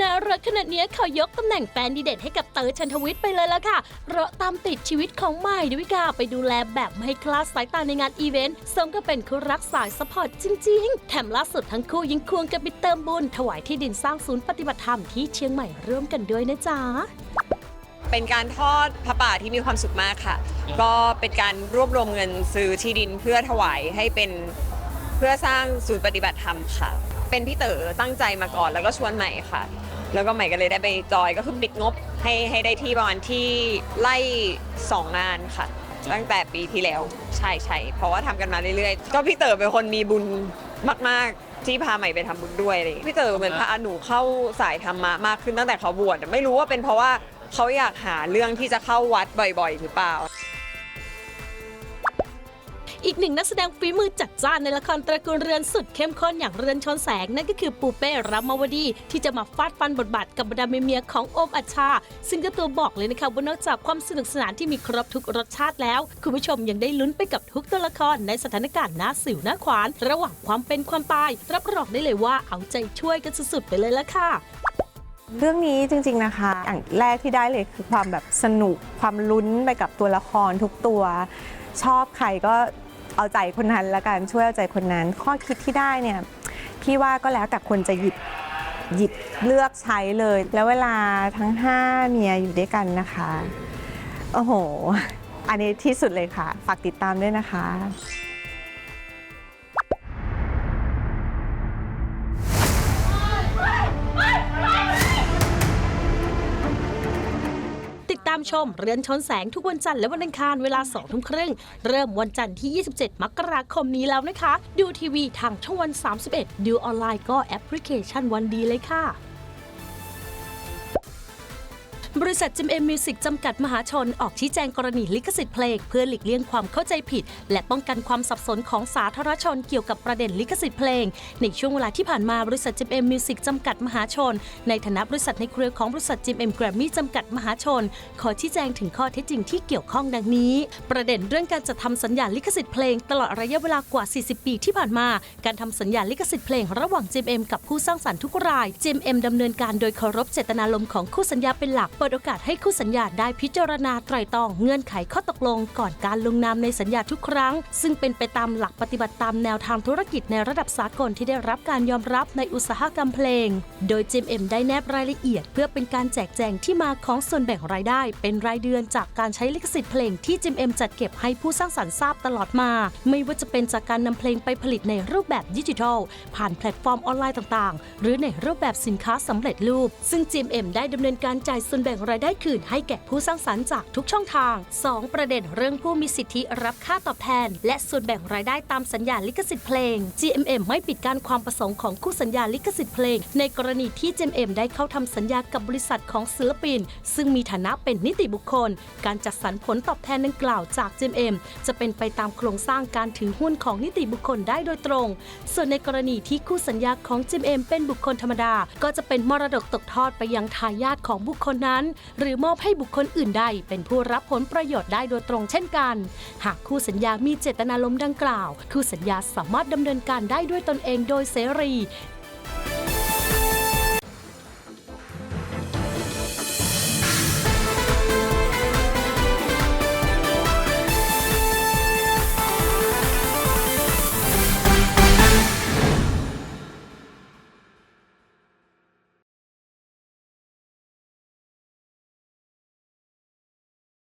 น่ารักขนาดนี้ยขอยกตำแหน่งแฟนดีเด่นให้กับเต๋อชันทวิทย์ไปเลยละค่ะ เพราะตามติดชีวิตของใหม่ดวิกาไปดูแลแบบไม่คลาดสายตาในงานอีเวนต์สมก็เป็นคู่รักสายสปอร์ตจริง ๆ แถมล่าสุดทั้งคู่ยังควงกันไปเติมบุญ ถวายที่ดินสร้างศูนย์ปฏิบัติธรรมที่เชียงใหม่ร่วมกันด้วยนะจ๊ะเป็นการทอดพระป่าที่มีความสุขมากค่ะ ก็เป็นการรวบรวมเงินซื้อที่ดินเพื่อถวายให้เป็นเพื่อสร้างศูนย์ปฏิบัติธรรมค่ะ เป็นพี่เต๋อตั้งใจมาก่อนแล้วก็ชวนใหม่ค่ะ แล้วก็ใหม่ก็เลยได้ไปจอยก็คือปิดงบให้ให้ได้ที่ประมาณที่ไล่สองงานค่ะ ตั้งแต่ปีที่แล้วใช่ใช่เพราะว่าทำกันมาเรื่อยๆ ก็พี่เต๋อเป็นคนมีบุญมาก ๆ ที่พาใหม่ไปทำบุญด้วยอะไรอย่างเลยพี่เต๋อเหมือนพาหนูเข้าสายธรรมะมากขึ้นตั้งแต่เขาบวชไม่รู้ว่าเป็นเพราะว่าเขาอยากหาเรื่องที่จะเข้าวัดบ่อย ๆ หรือเปล่า อีกหนึ่งนักแสดงฝีมือจัดจ้านในละครตระกูลเรือนสุดเข้มข้นอย่างเรือนชนแสงนั่นก็คือปูเป้รัมาวดี ที่จะมาฟาดฟันบทบาทกับบรรดาเมียของโอมอัชชา ซึ่งก็ตัวบอกเลยนะคะว่านอกจากความสนุกสนานที่มีครบทุกรสชาติแล้ว คุณผู้ชมยังได้ลุ้นไปกับทุกตัวละครในสถานการณ์หน้าสิวหน้าขวาน ระหว่างความเป็นความตาย รับรองได้เลยว่าเอาใจช่วยกันสุดๆไปเลยละค่ะเรื่องนี้จริง ๆ นะคะอย่างแรกที่ได้เลยคือความแบบสนุกความลุ้นไปกับตัวละครทุกตัว ชอบใครก็ เอาใจคนนั้นละกันช่วยเอาใจคนนั้น ข้อคิดที่ได้เนี่ยพี่ว่าก็แล้วแต่คนจะหยิบหยิบเลือกใช้เลย แล้วเวลาทั้ง5เมียอยู่ด้วยกันนะคะโอ้โห อันนี้ที่สุดเลยค่ะ ฝากติดตามด้วยนะคะามชม เรือนชนแสงทุกวันจันทร์และวันอังคารเวลา2ทุ่มครึ่ง เริ่มวันจันทร์ที่ 27 มกราคมนี้แล้วนะคะ ดูทีวีทางช่องวัน 31 ดูออนไลน์ก็แอปพลิเคชันวันดีเลยค่ะ บริษัทจิมเอ็มมิวสิกจำกัดมหาชนออกชี้แจงกรณีลิขสิทธิ์เพลงเพื่อหลีกเลี่ยงความเข้าใจผิด และป้องกันความสับสนของสาธารณชนเกี่ยวกับประเด็นลิขสิทธิ์เพลง ในช่วงเวลาที่ผ่านมาบริษัทจิมเอ็มมิวสิกจำกัดมหาชน ในฐานะบริษัทในเครือของบริษัทจิมเอ็มแกรมมี่จำกัดมหาชน ขอชี้แจงถึงข้อเท็จจริงที่เกี่ยวข้องดังนี้ ประเด็นเรื่องการจัดทำสัญญาลิขสิทธิ์เพลง ตลอดระยะเวลากว่า 40 ปีที่ผ่านมา การทำสัญญาลิขสิทธิ์เพลง ระหว่าง GMM กับผู้สร้างสรรค์ทุกราย GMM ดำเนินการโดยเคารพเจตนารมณ์ของคู่สัญญาเป็นหลักเปิดโอกาสให้คู่สัญญาได้พิจารณาไตร่ตรองเงื่อนไขข้อตกลงก่อนการลงนามในสัญญาทุกครั้ง ซึ่งเป็นไปตามหลักปฏิบัติตามแนวทางธุรกิจในระดับสากลที่ได้รับการยอมรับในอุตสาหกรรมเพลง โดย GMM ได้แนบรายละเอียด เพื่อเป็นการแจกแจงที่มาของส่วนแบ่งรายได้ เป็นรายเดือนจากการใช้ลิขสิทธิ์เพลงที่ GMM จัดเก็บให้ผู้สร้างสรรค์ทราบตลอดมา ไม่ว่าจะเป็นจากการนำเพลงไปผลิตในรูปแบบดิจิทัล ผ่านแพลตฟอร์มออนไลน์ต่างๆ หรือในรูปแบบสินค้าสำเร็จรูป ซึ่ง GMM ได้ดำเนินการจ่ายส่วนแบ่งรายได้คืนให้แก่ผู้สร้างสรรค์จากทุกช่องทาง 2 ประเด็นเรื่องผู้มีสิทธิรับค่าตอบแทน และส่วนแบ่งรายได้ตามสัญญาลิขสิทธิ์เพลง GMM ไม่ปิดกั้นความประสงค์ของคู่สัญญาลิขสิทธิ์เพลง ในกรณีที่ GMM ได้เข้าทำสัญญากับบริษัทของศิลปิน ซึ่งมีฐานะเป็นนิติบุคคล การจัดสรรผลตอบแทนดังกล่าวจาก GMM จะเป็นไปตามโครงสร้างการถือหุ้นของนิติบุคคลได้โดยตรง ส่วนในกรณีที่คู่สัญญาของ GMM เป็นบุคคลธรรมดา ก็จะเป็นมรดกตกทอดไปยังทายาทของบุคคลนั้นหรือมอบให้บุคคลอื่นใดเป็นผู้รับผลประโยชน์ได้โดยตรงเช่นกัน หากคู่สัญญามีเจตนาลมดังกล่าว คู่สัญญาสามารถดำเนินการได้ด้วยตนเองโดยเสรี